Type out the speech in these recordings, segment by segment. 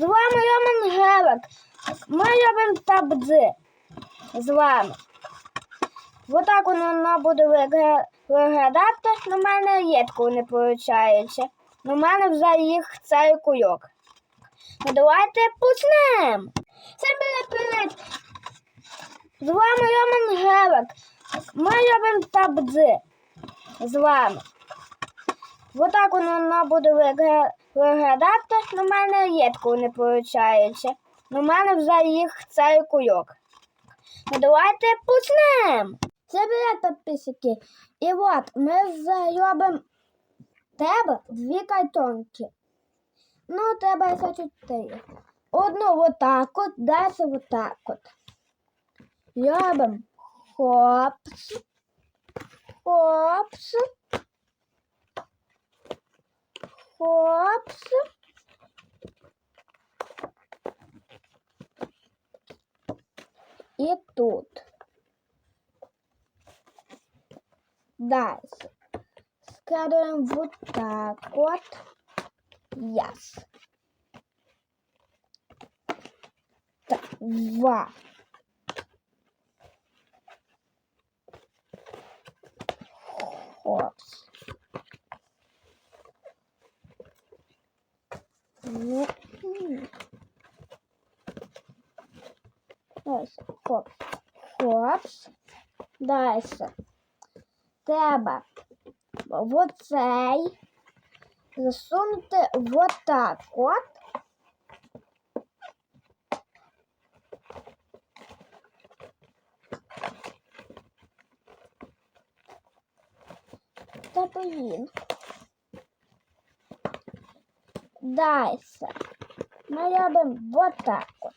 З вами Роман Гевик. Ми робимо табдзи. З вами. Отак воно буде вигля- виглядати. Ну, в мене рідко не виходить. Ну, в мене вже їх цей кульок. Ну, давайте почнемо. Всім привіт! З вами Роман Гевик. Ми робимо табдзи. З вами. Отак воно буде вигля- виглядати. Ну, в мене рідко не виходить. Ну, мене вже їх цей кульок. Ну, давайте почнемо. Це привіт, підписчики. І от ми зробимо тебе дві картонки. Ну, треба чотири. Одну отак от, далі отак от. Робимо хопс, хопс, хопс. І тут. Дальше. Складываем вот так вот. Яс. Так, два. Хопс. Дальше. Хопс. Хопс. Дальше. Треба в оцей засунути вот так от. Та блін. Далі. Ми робимо вот так от.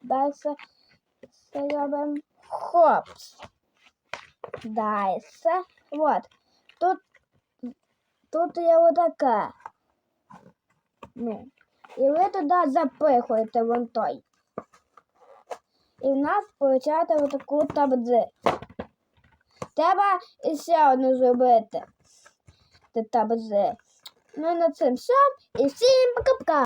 Далі робимо хопс. Дальше. Вот. Тут, тут є отака. Ну. І ви туди запихуєте вон той. І в нас виходить отаку табдзи. Треба ще одну зробити. Це табдзи. Ну на цим все. І всім пока-пока.